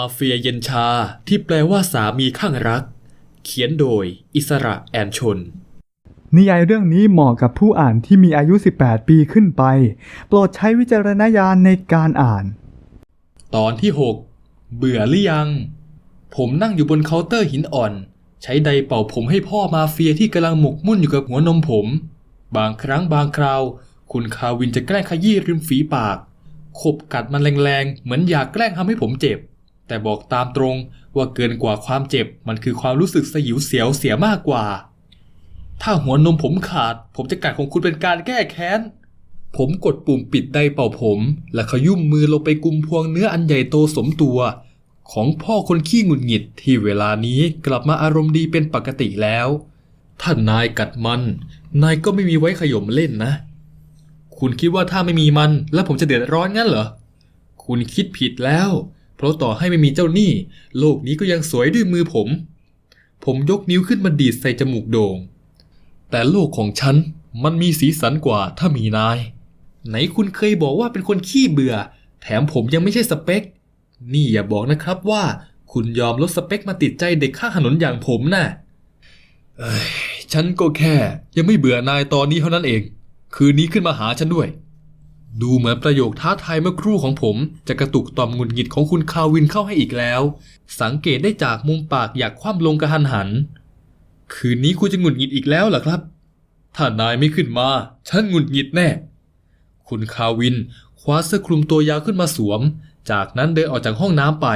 มาเฟียเย็นชาที่แปลว่าสามีข้างรัก เขียนโดย อิสระแอนชน นิยายเรื่องนี้เหมาะกับผู้อ่านที่มีอายุ 18 ปีขึ้นไป โปรดใช้วิจารณญาณในการอ่าน ตอนที่ 6 เบื่อหรือยัง ผมนั่งอยู่บนเคาน์เตอร์หินอ่อน ใช้ไดร์เป่าผมให้พ่อมาเฟียที่กำลังหมกมุ่นอยู่กับหัวนมผม บางครั้งบางคราว คุณคาวินจะแกล้งขยี้ริมฝีปากขบกัดมันแรงๆ เหมือนอยากแกล้งทำให้ผมเจ็บ แต่บอกตามตรงว่าเกินกว่าความเจ็บมันคือความรู้สึกสยิวเสียวเสียมากกว่า ถ้าหัวนมผมขาด ผมจะกัดของคุณเป็นการแก้แค้น ผมกดปุ่มปิดไดร์เป่าผม และขยุ่มมือลงไปกุมพวงเนื้ออันใหญ่โตสมตัว ของพ่อคนขี้หงุดหงิดที่เวลานี้กลับมาอารมณ์ดีเป็นปกติแล้ว ถ้านายกัดมัน นายก็ไม่มีไว้ขย่มเล่นนะ คุณคิดว่าถ้าไม่มีมัน แล้วผมจะเดือดร้อนงั้นเหรอ คุณคิดผิดแล้ว เพราะต่อให้ไม่มีเจ้าหนี้ โลกนี้ก็ยังสวยด้วยมือผม ผมยกนิ้วขึ้นมาดีดใส่จมูกโด่ง แต่โลกของฉันมันมีสีสันกว่าถ้ามีนาย ไหนคุณเคยบอกว่าเป็นคนขี้เบื่อ แถมผมยังไม่ใช่สเปค นี่อย่าบอกนะครับว่าคุณยอมลดสเปคมาติดใจเด็กข้างถนนอย่างผมน่ะเอ้ยฉันก็แค่ ยังไม่เบื่อนายตอนนี้เท่านั้นเอง คืนนี้ขึ้นมาหาฉันด้วย ดูเหมือนประโยคท้าทายเมื่อครู่ของผม จะกระตุกต่อมหงุดหงิดของคุณคาวินเข้าให้อีกแล้ว สังเกตได้จากมุมปากอยากคว่ำลงกระหันหัน คืนนี้คุณจะหงุดหงิดอีกแล้วเหรอครับ ถ้านายไม่ขึ้นมา ฉันหงุดหงิดแน่ คุณคาวินคว้าเสื้อคลุมตัวยาวขึ้นมาสวม จากนั้นเดินออกจากห้องน้ำไป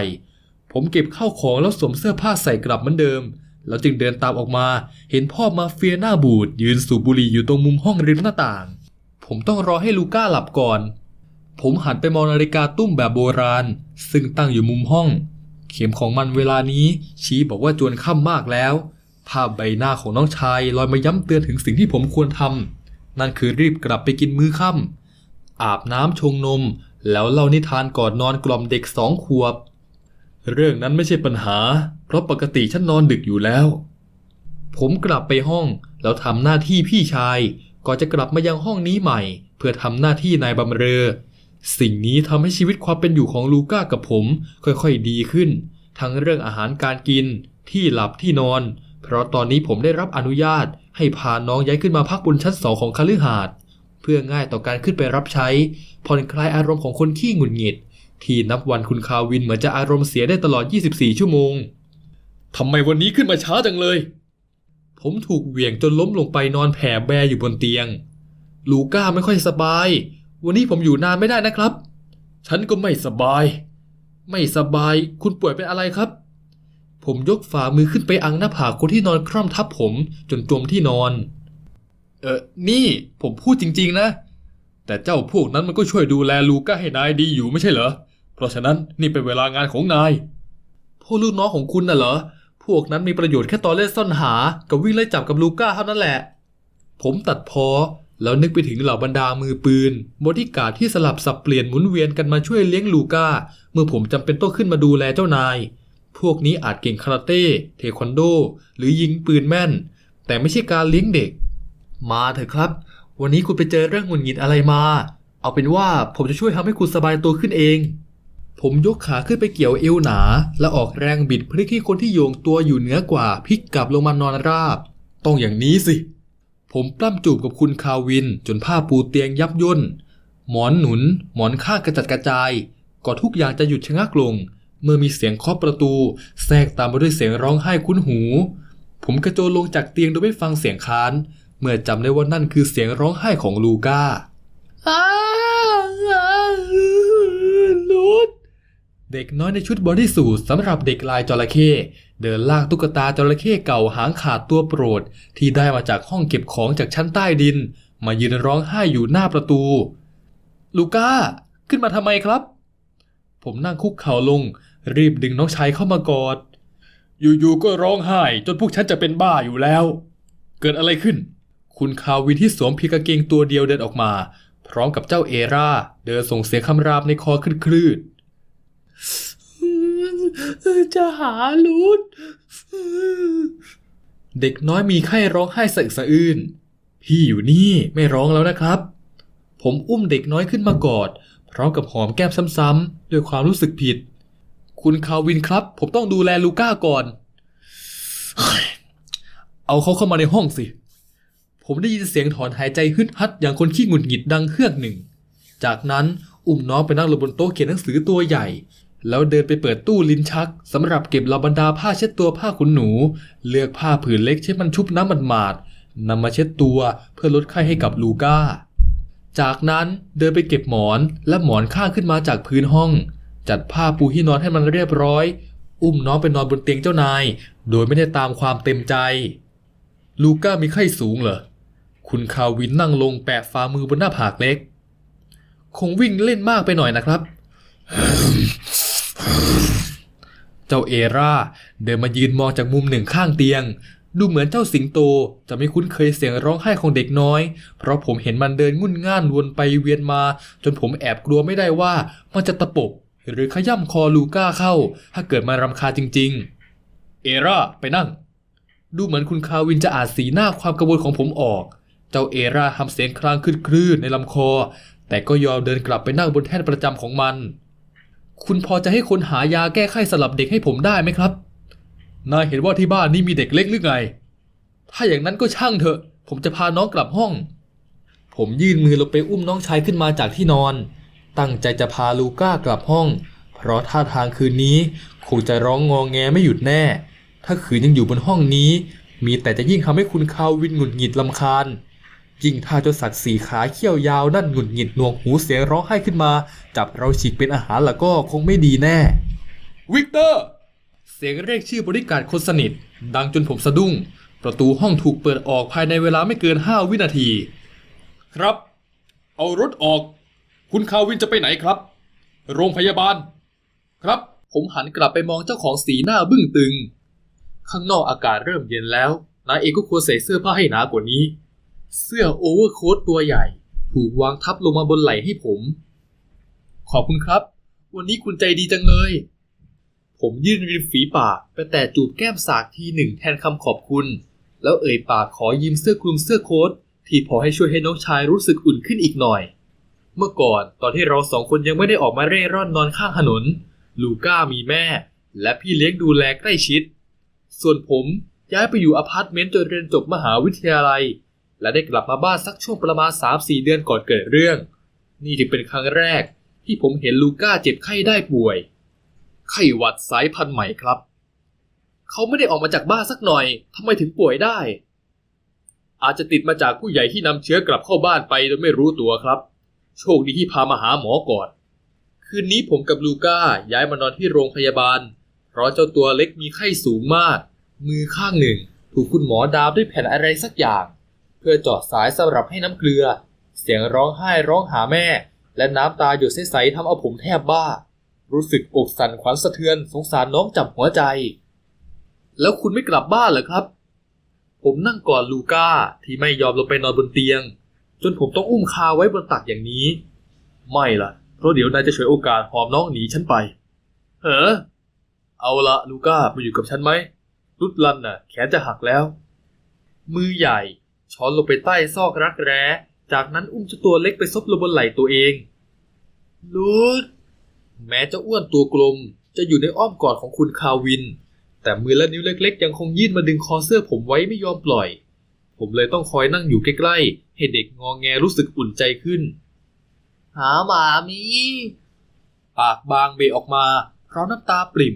ผมเก็บเข้าของแล้วสวมเสื้อผ้าใส่กลับเหมือนเดิม แล้วจึงเดินตามออกมา เห็นพ่อมาเฟียหน้าบูดยืนสูบบุหรี่อยู่ตรงมุมห้องริมหน้าต่าง ผมต้องรอให้ลูก้าหลับก่อน ผมหันไปมองนาฬิกาตุ้มแบบโบราณ ซึ่งตั้งอยู่มุมห้อง เข็มของมันเวลานี้ชี้บอกว่าจวนค่ำมากแล้ว ภาพใบหน้าของน้องชายลอยมาย้ำเตือนถึงสิ่งที่ผมควรทำนั่นคือรีบกลับไปกินมื้อค่ำอาบน้ำชงนม แล้วเล่านิทานก่อนนอนกล่อมเด็กสองขวบ เรื่องนั้นไม่ใช่ปัญหา เพราะปกติฉันนอนดึกอยู่แล้ว ผมกลับไปห้องแล้วทำหน้าที่พี่ชาย ก่อนจะกลับมายังห้องนี้ใหม่ เพื่อทำหน้าที่นายบำเรอ สิ่งนี้ทำให้ชีวิตความเป็นอยู่ของลูก้ากับผมค่อยๆดีขึ้น ทั้งเรื่องอาหารการกิน ที่หลับที่นอน เพราะตอนนี้ผมได้รับอนุญาต ให้พาน้องย้ายขึ้นมาพักบนชั้นสองของคฤหาสน์เพื่อง่ายต่อการขึ้นไปรับใช้ ผ่อนคลายอารมณ์ของคนขี้หงุดหงิด ที่นับวันคุณคาวินเหมือนจะอารมณ์เสียได้ตลอด 24 ชั่วโมงทำไมวันนี้ขึ้นมาช้าจังเลย ผมถูกเหวี่ยงจนล้มลงไปนอนแผ่แบอยู่บนเตียง ลูก้าไม่ค่อยสบาย วันนี้ผมอยู่นานไม่ได้นะครับ ฉันก็ไม่สบาย ไม่สบาย คุณป่วยเป็นอะไรครับ ผมยกฝ่ามือขึ้นไปอังหน้าผากคนที่นอนคร่อมทับผมจนจมที่นอน เออนี่ผมพูดจริง ๆ นะ แต่เจ้าพวกนั้นมันก็ช่วยดูแลลูก้าให้นายดีอยู่ไม่ใช่เหรอ เพราะฉะนั้นนี่เป็นเวลางานของนายพวกลูกน้องของคุณน่ะเหรอ พวกนั้นมีประโยชน์แค่ตอนเล่นซ่อนหา กับวิ่งไล่จับกับลูก้าเท่านั้นแหละ ผมตัดพอ แล้วนึกไปถึงเหล่าบรรดามือปืนบริการดที่สลับสับเปลี่ยนหมุนเวียนกันมาช่วยเลี้ยงลูก้า เมื่อผมจำเป็นต้องขึ้นมาดูแลเจ้านาย พวกนี้อาจเก่งคาราเต้ เทควันโด หรือยิงปืนแม่น แต่ไม่ใช่การเลี้ยงเด็ก มาเถอะครับ วันนี้คุณไปเจอเรื่องหงุดหงิดอะไรมา เอาเป็นว่าผมจะช่วยทำให้คุณสบายตัวขึ้นเอง ผมยกขาขึ้นไปเกี่ยวเอวหนา และออกแรงบิดพื่อที่คนที่โยงตัวอยู่เหนือกว่าพลิกกลับลงมานอนราบ ต้องอย่างนี้สิ ผมปล้ำจูบกับคุณคาวิน จนผ้าปูเตียงยับย่น หมอนหนุน หมอนข้างกระจัดกระจายก่อนทุกอย่างจะหยุดชะงักลง เมื่อมีเสียงเคาะประตู แทรกตามมาด้วยเสียงร้องไห้คุ้นหู ผมกระโจนลงจากเตียงโดยไม่ฟังเสียงค้าน เมื่อจำได้ว่านั่นคือเสียงร้องไห้ของลูก้าอ้าลูด เด็กน้อยในชุดบอดี้สูทสำหรับเด็กลายจระเข้เดินลากตุ๊กตาจระเข้เก่าหางขาดตัวโปรด ที่ได้มาจากห้องเก็บของจากชั้นใต้ดิน มายืนร้องไห้อยู่หน้าประตู ลูก้า ขึ้นมาทำไมครับ ผมนั่งคุกเข่าลง รีบดึงน้องชายเข้ามากอด อยู่ๆก็ร้องไห้จนพวกฉันจะเป็นบ้าอยู่แล้ว เกิดอะไรขึ้น คุณคาวินที่สวมเพียงกางเกงตัวเดียวเดินออกมา พร้อมกับเจ้าเอราเดินส่งเสียงคำรามในคอคลืด จะหาลูดเด็กน้อยมีไข้ร้องไห้สะอึกสะอื้น พี่อยู่นี่ไม่ร้องแล้วนะครับ ผมอุ้มเด็กน้อยขึ้นมากอด พร้อมกับหอมแก้มซ้ำๆด้วยความรู้สึกผิด คุณคาวินครับ ผมต้องดูแลลูก้าก่อน เอาเขาเข้ามาในห้องสิ ผมได้ยินเสียงถอนหายใจฮึดฮัดอย่างคนขี้หงุดหงิดดังเฮือกหนึ่ง จากนั้นอุ้มน้องไปนั่งลงบนโต๊ะเขียนหนังสือตัวใหญ่ แล้วเดินไปเปิดตู้ลิ้นชักสำหรับเก็บเหล่าบรรดาผ้าเช็ดตัวผ้าขนหนู เลือกผ้าผืนเล็กเช็ดมันชุบน้ำมันหมาดนำมาเช็ดตัวเพื่อลดไข้ให้กับลูก้า จากนั้นเดินไปเก็บหมอนและหมอนข้างขึ้นมาจากพื้นห้อง จัดผ้าปูที่นอนให้มันเรียบร้อย อุ้มน้องไปนอนบนเตียงเจ้านาย โดยไม่ได้ตามความเต็มใจ ลูก้ามีไข้สูงเหรอคุณคาวินนั่งลงแปะฝ่ามือบนหน้าผากเล็ก คงวิ่งเล่นมากไปหน่อยนะครับ เจ้าเอราเดินมายืนมองจากมุมหนึ่งข้างเตียง ดูเหมือนเจ้าสิงโตจะไม่คุ้นเคยเสียงร้องไห้ของเด็กน้อย เพราะผมเห็นมันเดินงุ่นง่านวนไปเวียนมา จนผมแอบกลัวไม่ได้ว่ามันจะตะปบ หรือขย่ำคอลูก้าเข้า ถ้าเกิดมารำคาญจริง ๆ เอราไปนั่ง ดูเหมือนคุณคาวินจะอาจสีหน้าความกังวลของผมออก เจ้าเอราทำเสียงครางคลื่นๆในลำคอ แต่ก็ยอมเดินกลับไปนั่งบนแท่นประจำของมัน คุณพอจะให้คนหายาแก้ไขสลับเด็กให้ผมได้ไหมครับ นายเห็นว่าที่บ้านนี่มีเด็กเล็กหรือไง ถ้าอย่างนั้นก็ช่างเถอะ ผมจะพาน้องกลับห้อง ผมยื่นมือลงไปอุ้มน้องชายขึ้นมาจากที่นอน ตั้งใจจะพาลูก้ากลับห้อง เพราะท่าทางคืนนี้คงจะร้องงอแงไม่หยุดแน่ ถ้าขืนยังอยู่บนห้องนี้ มีแต่จะยิ่งทำให้คุณคาวินหงุดหงิดลำคาญ ยิ่งถ้าเจ้าสัตว์สีขาเขี้ยวยาวนั่นหงุดหงิดหนวกหูเสียงร้องไห้ขึ้นมา จับเราฉีกเป็นอาหารแล้วก็คงไม่ดีแน่ วิกเตอร์ เสียงเรียกชื่อบริการคนสนิท ดังจนผมสะดุ้ง ประตูห้องถูกเปิดออกภายในเวลาไม่เกินห้าวินาที ครับ เอารถออก คุณคาวินจะไปไหนครับ โรงพยาบาล ครับ ผมหันกลับไปมองเจ้าของสีหน้าบึ้งตึง ข้างนอกอากาศเริ่มเย็นแล้วนายเองก็ควรใส่เสื้อผ้าให้หนากว่านี้ เสื้อโอเวอร์โค้ทตัวใหญ่ ถูกวางทับลงมาบนไหล่ให้ผม ขอบคุณครับ วันนี้คุณใจดีจังเลย ผมยื่นริมฝีปากไปแต่จูบแก้มสากทีหนึ่งแทนคำขอบคุณ แล้วเอ่ยปากขอยืมเสื้อคลุมเสื้อโค้ทที่พอให้ช่วยให้น้องชายรู้สึกอุ่นขึ้นอีกหน่อย เมื่อก่อนตอนที่เราสองคนยังไม่ได้ออกมาเร่ร่อนนอนข้างถนน ลูก้ามีแม่ และพี่เลี้ยงดูแลใกล้ชิด ส่วนผมย้ายไปอยู่อพาร์ตเมนต์จนเรียนจบมหาวิทยาลัย และได้กลับมาบ้านสักช่วงประมาณ 3-4 เดือนก่อนเกิดเรื่อง นี่จึงเป็นครั้งแรกที่ผมเห็นลูก้าเจ็บไข้ได้ป่วย ไข้หวัดสายพันธุ์ใหม่ครับ เขาไม่ได้ออกมาจากบ้านสักหน่อยทำไมถึงป่วยได้ อาจจะติดมาจากผู้ใหญ่ที่นำเชื้อกลับเข้าบ้านไปโดยไม่รู้ตัวครับ โชคดีที่พามาหาหมอก่อน คืนนี้ผมกับลูก้าย้ายมานอนที่โรงพยาบาล เพราะเจ้าตัวเล็กมีไข้สูงมาก มือข้างหนึ่ง ถูกคุณหมอดามด้วยแผ่นอะไรสักอย่าง พื่อเจาะสายสำหรับให้น้ำเกลือ เสียงร้องไห้ร้องหาแม่ และน้ำตาหยดใสๆทำเอาผมแทบบ้า รู้สึกอกสั่นขวัญสะเทือนสงสารน้องจับหัวใจ แล้วคุณไม่กลับบ้านเหรอครับ ผมนั่งกอดลูก้าที่ไม่ยอมลงไปนอนบนเตียง จนผมต้องอุ้มคาไว้บนตักอย่างนี้ ไม่ล่ะ เพราะเดี๋ยวนายจะฉวยโอกาสหอมน้องหนีฉันไปเฮ้อเอาละลูก้ามาอยู่กับฉันไหมรุดลันน่ะ แขนจะหักแล้ว มือใหญ่ ช้อนลงไปใต้ซอกรักแร้ จากนั้นอุ้มเจ้าตัวเล็กไปซบลงบนไหล่ตัวเอง ลูดแม้เจ้าอ้วนตัวกลมจะอยู่ในอ้อมกอดของคุณคาวิน แต่มือและนิ้วเล็ก ๆ ยังคงยื่นมาดึงคอเสื้อผมไว้ไม่ยอมปล่อย ผมเลยต้องคอยนั่งอยู่ใกล้ๆให้เด็กงองแงรู้สึกอุ่นใจขึ้น หาหมามี ปากบางเบะออกมา เพราะน้ำตาปริ่ม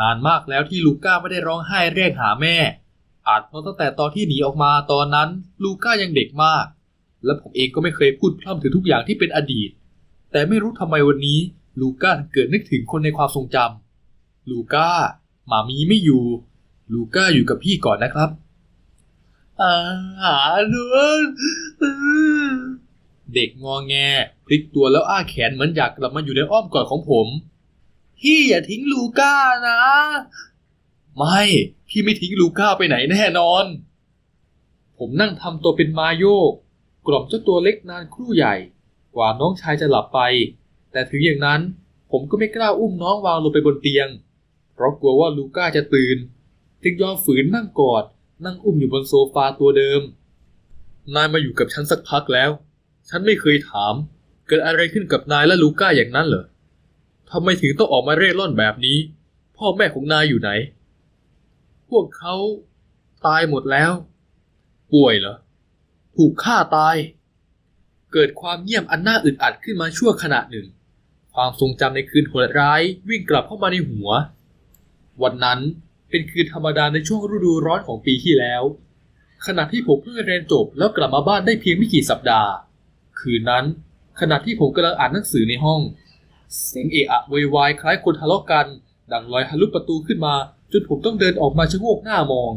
นานมากแล้วที่ลูก้าไม่ได้ร้องไห้เรียกหาแม่ อาจเพราะตั้งแต่ตอนที่หนีออกมาตอนนั้นลูก้ายังเด็กมาก และผมเองก็ไม่เคยพูดพร่ำถึงทุกอย่างที่เป็นอดีต แต่ไม่รู้ทำไมวันนี้ลูก้าถึงเกิดนึกถึงคนในความทรงจำลูก้าหมามีไม่อยู่ ลูก้าอยู่กับพี่ก่อนนะครับอาหาด้วยเด็กงอแงพลิกตัวแล้วอ้าแขนเหมือนอยากกลับมาอยู่ในอ้อมกอดของผม พี่อย่าทิ้งลูก้านะ ไม่ พี่ไม่ทิ้งลูก้าไปไหนแน่นอน ผมนั่งทำตัวเป็นมาโยก กล่อมเจ้าตัวเล็กนานครู่ใหญ่ กว่าน้องชายจะหลับไป แต่ถึงอย่างนั้นผมก็ไม่กล้าอุ้มน้องวางลงไปบนเตียง เพราะกลัวว่าลูก้าจะตื่น จึงยอมฝืนนั่งกอด นั่งอุ้มอยู่บนโซฟาตัวเดิม นายมาอยู่กับฉันสักพักแล้ว ฉันไม่เคยถาม เกิดอะไรขึ้นกับนายและลูก้าอย่างนั้นเหรอทำไมถึงต้องออกมาเร่ร่อนแบบนี้ พ่อแม่ของนายอยู่ไหน พวกเขาตายหมดแล้ว ป่วยเหรอ ถูกฆ่าตาย เกิดความเงียบอันน่าอึดอัดขึ้นมาชั่วขณะหนึ่ง ความทรงจำในคืนโหดร้ายวิ่งกลับเข้ามาในหัว วันนั้นเป็นคืนธรรมดาในช่วงฤดูร้อนของปีที่แล้ว ขณะที่ผมเพิ่งเรียนจบแล้วกลับมาบ้านได้เพียงไม่กี่สัปดาห์ คืนนั้น ขณะที่ผมกำลังอ่านหนังสือในห้อง เสียงเอะอะโวยวายคล้ายคนทะเลาะกัน ดังลอยทะลุประตูขึ้นมา จนผมต้องเดินออกมาชะโงกหน้ามอง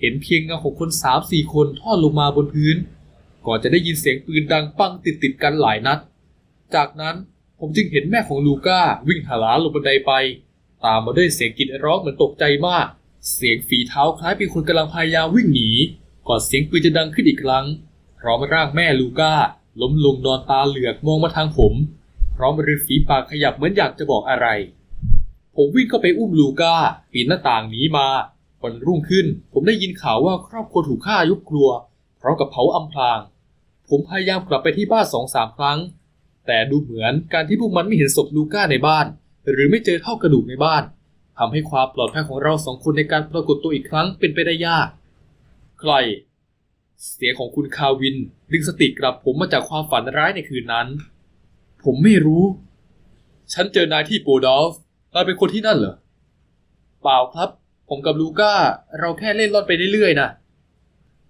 เห็นเพียงเงาของคนสามสี่คนทอดลงมาบนพื้น ก่อนจะได้ยินเสียงปืนดังปังติดติดกันหลายนัด จากนั้นผมจึงเห็นแม่ของลูก้าวิ่งหาลานลงบันไดไป ตามมาด้วยเสียงกรีดร้องเหมือนตกใจมาก เสียงฝีเท้าคล้ายเป็นคนกำลังพยายามวิ่งหนี ก่อนเสียงปืนจะดังขึ้นอีกครั้ง พร้อมร่างแม่ลูก้า ล้มลงนอนตาเหลือกมองมาทางผม พร้อมริมฝีปากขยับเหมือนอยากจะบอกอะไร ผมวิ่งเข้าไปอุ้มลูก้าปีนหน้าต่างหนีมาวันรุ่งขึ้น ผมได้ยินข่าวว่าครอบครัวถูกฆ่ายกครัวพร้อมกับเผาอำพราง ผมพยายามกลับไปที่บ้านสองสามครั้ง แต่ดูเหมือนการที่พวกมันไม่เห็นศพลูก้าในบ้าน หรือไม่เจอเท่ากระดูกในบ้านทำให้ความปลอดภัยของเราสองคนในการปรากฏตัวอีกครั้งเป็นไปได้ยาก ใคร เสียงของคุณคาวิน ดึงสติกลับผมมาจากความฝันร้ายในคืนนั้น ผมไม่รู้ ฉันเจอนายที่โปดอฟ นายเป็นคนที่นั่นเหรอ เปล่าครับ ผมกับลูก้า เราแค่เล่นล่อนไปเรื่อยๆนะ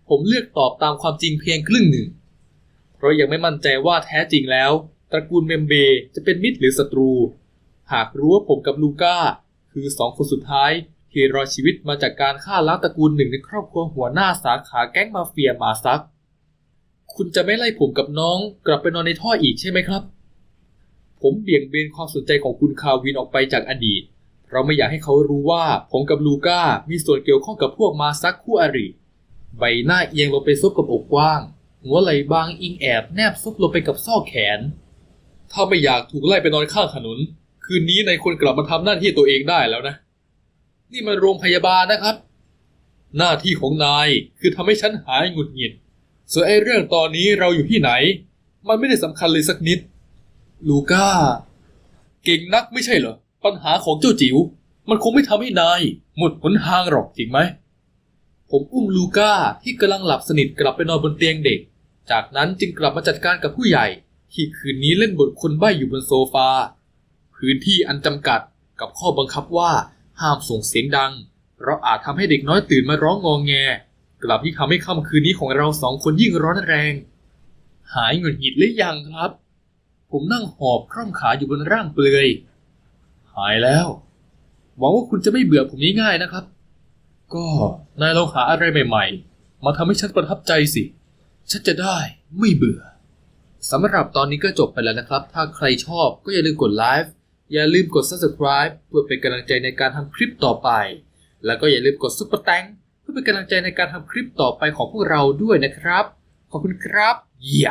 ผมเลือกตอบตามความจริงเพียงครึ่งหนึ่ง เพราะยังไม่มั่นใจว่าแท้จริงแล้ว ตระกูลเมมเบจะเป็นมิตรหรือศัตรู หากรู้ว่าผมกับลูก้า คือสองคนสุดท้ายที่รอดชีวิตมาจากการฆ่าล้างตระกูลหนึ่งในครอบครัวหัวหน้าสาขาแก๊งมาเฟียมาซัก คุณจะไม่ไล่ผมกับน้องกลับไปนอนในท่ออีกใช่ไหมครับ ผมเบี่ยงเบนความสนใจของคุณคาวินออกไปจากอดีต เพราะไม่อยากให้เขารู้ว่าผมกับลูก้ามีส่วนเกี่ยวข้องกับพวกมาซักคู่อริ ใบหน้าเอียงลงไปซบกับอกกว้าง หัวไหล่บางอิงแอบแนบซุกลงไปกับซอกแขน ถ้าไม่อยากถูกไล่ไปนอนข้างถนน คืนนี้นายควรกลับมาทำหน้าที่ตัวเองได้แล้วนะ นี่มันโรงพยาบาลนะครับ หน้าที่ของนายคือทำให้ฉันหายหงุดหงิด ส่วนไอ้เรื่องตอนนี้เราอยู่ที่ไหน มันไม่ได้สำคัญเลยสักนิด ลูก้า เก่งนักไม่ใช่เหรอ ปัญหาของเจ้าจิ๋วมันคงไม่ทำให้นาย หมดหนทางหรอกจริงไหม ผมอุ้มลูก้าที่กำลังหลับสนิทกลับไปนอนบนเตียงเด็ก จากนั้นจึงกลับมาจัดการกับผู้ใหญ่ ที่คืนนี้เล่นบทคนใบ้อยู่บนโซฟา พื้นที่อันจำกัดกับข้อบังคับว่าห้ามส่งเสียงดัง เพราะอาจทำให้เด็กน้อยตื่นมาร้องงองแง กลับที่งทำให้ค่ำคืนนี้ของเราสองคนยิ่งร้อนแรง หายหงุดหงิดหรือยังครับ ผมนั่งหอบคร่อมขาอยู่บนร่างเปลือย หายแล้ว หวังว่าคุณจะไม่เบื่อผมง่ายๆนะครับ ก็นายลองหาอะไรใหม่ ๆ มาทำให้ฉันประทับใจสิ ฉันจะได้ไม่เบื่อสำหรับตอนนี้ก็จบไปแล้วนะครับ ถ้าใครชอบก็อย่าลืมกดไลฟ์ อย่าลืมกด subscribe เพื่อเป็นกำลังใจในการทำคลิปต่อไป แล้วก็อย่าลืมกดซุปเปอร์แตงเพื่อเป็นกำลังใจในการทำคลิปต่อไปของพวกเราด้วยนะครับ ขอบคุณครับ เยี่ย